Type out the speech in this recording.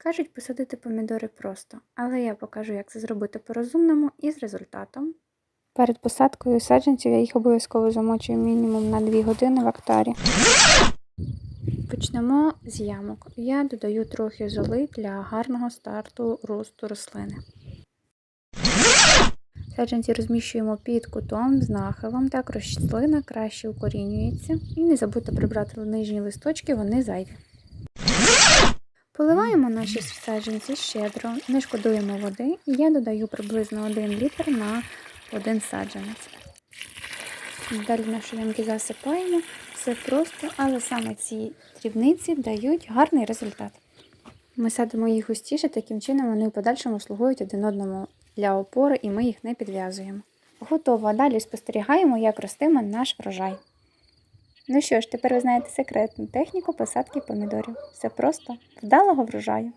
Кажуть, посадити помідори просто, але я покажу, як це зробити по-розумному і з результатом. Перед посадкою саджанців я їх обов'язково замочую мінімум на 2 години в актарі. Почнемо з ямок. Я додаю трохи золи для гарного старту росту рослини. Саджанці розміщуємо під кутом з нахилом, так рослина краще укорінюється. І не забудьте прибрати нижні листочки, вони зайві. Поливаємо наші саджанці щедро, не шкодуємо води, і я додаю приблизно 1 літр на один саджанець. Далі наші ямки засипаємо. Все просто, але саме ці дрібниці дають гарний результат. Ми садимо їх густіше, таким чином вони в подальшому слугують один одному для опори і ми їх не підв'язуємо. Готово. Далі спостерігаємо, як ростиме наш врожай. Ну що ж, тепер ви знаєте секретну техніку посадки помідорів. Все просто вдалого врожаю.